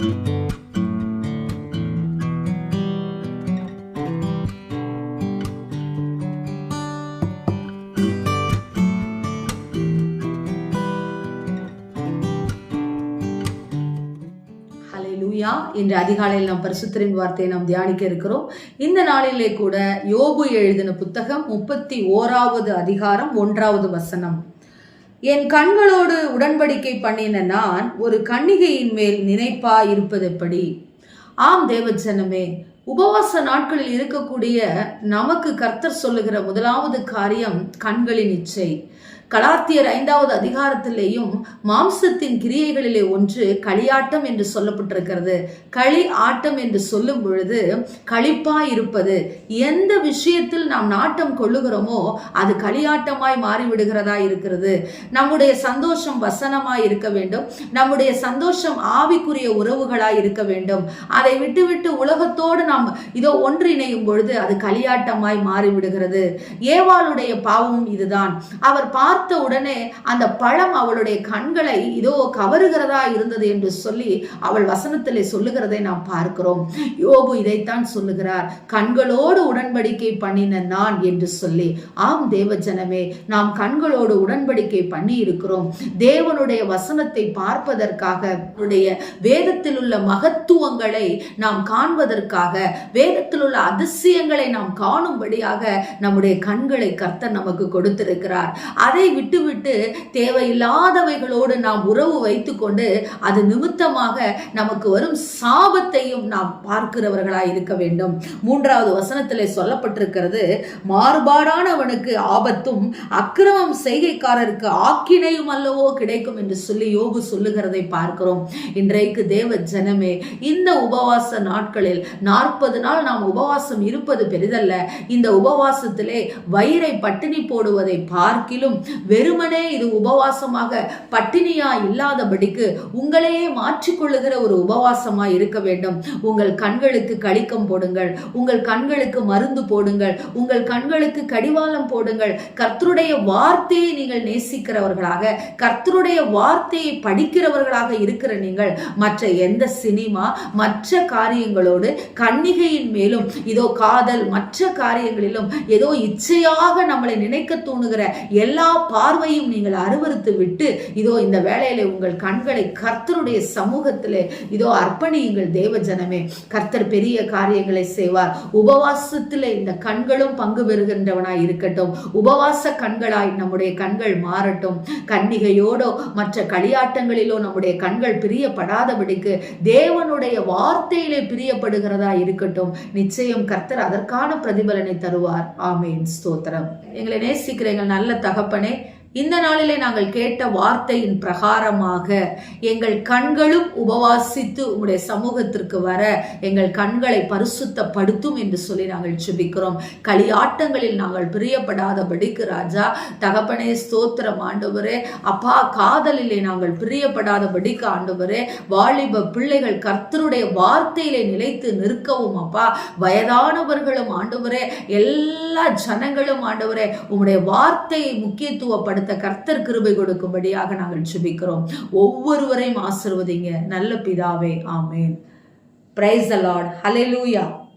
ஹalleluya. இன்று அதிகாலையில் நாம் பரிசுத்தரின் வார்த்தையை நாம் தியானிக்க இருக்கிறோம். இந்த நாளிலே கூட யோபு எழுதின புத்தகம் முப்பத்தி ஓராவது அதிகாரம் ஒன்றாவது வசனம். என் கண்களோடு உடன்படிக்கை பண்ணின நான் ஒரு கன்னிகையின் மேல் நினைப்பா இருப்பது எப்படி ஆம் தேவஜனமே உபவாச நாட்களில் இருக்கக்கூடிய நமக்கு கர்த்தர் சொல்லுகிற முதலாவது காரியம் கண்களின் இச்சை. கலாத்தியர் ஐந்தாவது அதிகாரத்திலேயும் மாம்சத்தின் கிரியைகளிலே ஒன்று களியாட்டம் என்று சொல்லப்பட்டிருக்கிறது. களி ஆட்டம் என்று சொல்லும் பொழுது களிப்பா இருப்பது எந்த விஷயத்தில் நாம் நாட்டம் கொள்ளுகிறோமோ அது களியாட்டமாய் மாறிவிடுகிறதா இருக்கிறது. நம்முடைய சந்தோஷம் வசனமாய் இருக்க வேண்டும். நம்முடைய சந்தோஷம் ஆவிக்குரிய உறவுகளாய் இருக்க வேண்டும். அதை விட்டுவிட்டு உலகத்தோடு நாம் இதோ ஒன்றிணையும் பொழுது அது களியாட்டமாய் மாறிவிடுகிறது. ஏவாளுடைய பாவமும் இதுதான். அவர் பார்த்த பார்த்த உடனே அந்த பழம் அவளுடைய கண்களை இதோ கவருகிறதா இருந்தது என்று சொல்லி அவள் வசனத்திலே சொல்லுகிறதை நாம் பார்க்கிறோம். யோபு இதைத்தான் சொல்லுகிறார். கண்களோடு உடன்படிக்கை பண்ணின நான் என்று சொல்லி ஆம் தேவஜனமே நாம் கண்களோடு உடன்படிக்கை பண்ணி இருக்கிறோம் தேவனுடைய வசனத்தை பார்ப்பதற்காக அவருடைய வேதத்தில் உள்ள மகத்துவங்களை நாம் காண்பதற்காக வேதத்தில் உள்ள அதிசயங்களை நாம் காணும்படியாக நம்முடைய கண்களை கர்த்தர் நமக்கு கொடுத்திருக்கிறார். அதை விட்டுவிட்டு தேவையில்லாதவைகளோடு நாம் உறவு வைத்துக்கொண்டு அது நிமித்தமாக நமக்கு வரும் சாபத்தையும் நாம் பார்க்கிறவர்களாய் இருக்க வேண்டும். மூன்றாவது வசனத்திலே சொல்லப்பட்டிருக்கிறது மாறுபாடானவனுக்கு ஆபத்தும் அக்கிரமம் செய்கைக்காரருக்கு ஆக்கினையும் அல்லவோ கிடைக்கும் என்று சொல்லி யோகு சொல்லுகிறதை பார்க்கிறோம். இன்றைக்கு தேவ ஜனமே இந்த உபவாச நாட்களில் நாற்பது நாள் நாம் உபவாசம் இருப்பது பெரிதல்ல. இந்த உபவாசத்திலே வயிறை பட்டினி போடுவதை பார்க்கிலும் வெறுமனே இது உபவாசமாக பட்டினியா இல்லாதபடிக்கு உங்களையே மாற்றிக்கொள்ளுகிற ஒரு உபவாசமா இருக்க வேண்டும். உங்கள் கண்களுக்கு கடிக்கம் போடுங்கள். உங்கள் கண்களுக்கு மருந்து போடுங்கள். உங்கள் கண்களுக்கு கடிவாளம் போடுங்கள். கர்த்தருடைய வார்த்தையை நீங்கள் நேசிக்கிறவர்களாக கர்த்தருடைய வார்த்தையை படிக்கிறவர்களாக இருக்கிற நீங்கள் மற்ற எந்த சினிமா மற்ற காரியங்களோடு கன்னிகையின் மேலும் இதோ காதல் மற்ற காரியங்களிலும் ஏதோ இச்சையாக நம்மளை நினைக்க தூணுகிற எல்லா பார்வையும் நீங்கள் அருவருத்து விட்டு இதோ இந்த வேலையில உங்கள் கண்களை கர்த்தருடைய சமூகத்தில் இதோ அர்ப்பணியுங்கள் தேவ ஜனமே. கர்த்தர் பெரிய காரியங்களை செய்வார். உபவாசத்தில் இந்த கண்களும் பங்கு பெறுகின்றவனாய் இருக்கட்டும். உபவாச கண்களாய் நம்முடைய கண்கள் மாறட்டும். கன்னிகையோடோ மற்ற களியாட்டங்களிலோ நம்முடைய கண்கள் பிரியப்படாதபடிக்கு தேவனுடைய வார்த்தையிலே பிரியப்படுகிறதா இருக்கட்டும். நிச்சயம் கர்த்தர் அதற்கான பிரதிபலனை தருவார். ஆமேன். ஸ்தோத்திரம். எங்களை நேசிக்கிற எங்கள் நல்ல தகப்பனே இந்த நாளிலே நாங்கள் கேட்ட வார்த்தையின் பிரகாரமாக எங்கள் கண்களும் உபவாசித்து உங்களுடைய சமூகத்திற்கு வர எங்கள் கண்களை பரிசுத்தப்படுத்தும் என்று சொல்லி நாங்கள் சுபிக்கிறோம் களியாட்டங்களில் நாங்கள் பிரியப்படாதபடிக்கு ராஜா தகப்பனே ஸ்தோத்திரம் ஆண்டவரே. அப்பா காதலிலே நாங்கள் பிரியப்படாதபடிக்கு ஆண்டவரே. வாலிப பிள்ளைகள் கர்த்தருடைய வார்த்தையிலே நிலைத்து நிற்கவும் அப்பா. வயதானவர்களும் ஆண்டவரே எல்லா ஜனங்களும் ஆண்டவரே உங்களுடைய வார்த்தையை முக்கியத்துவப்படுத்த கர்த்தர் கிருபை கொடுக்கும்படியாக நாங்கள் சுபிக்கிறோம் ஒவ்வொருவரையும் ஆசிர்வதிங்க. நல்ல பிதாவே ஆமேன். Price allot Lord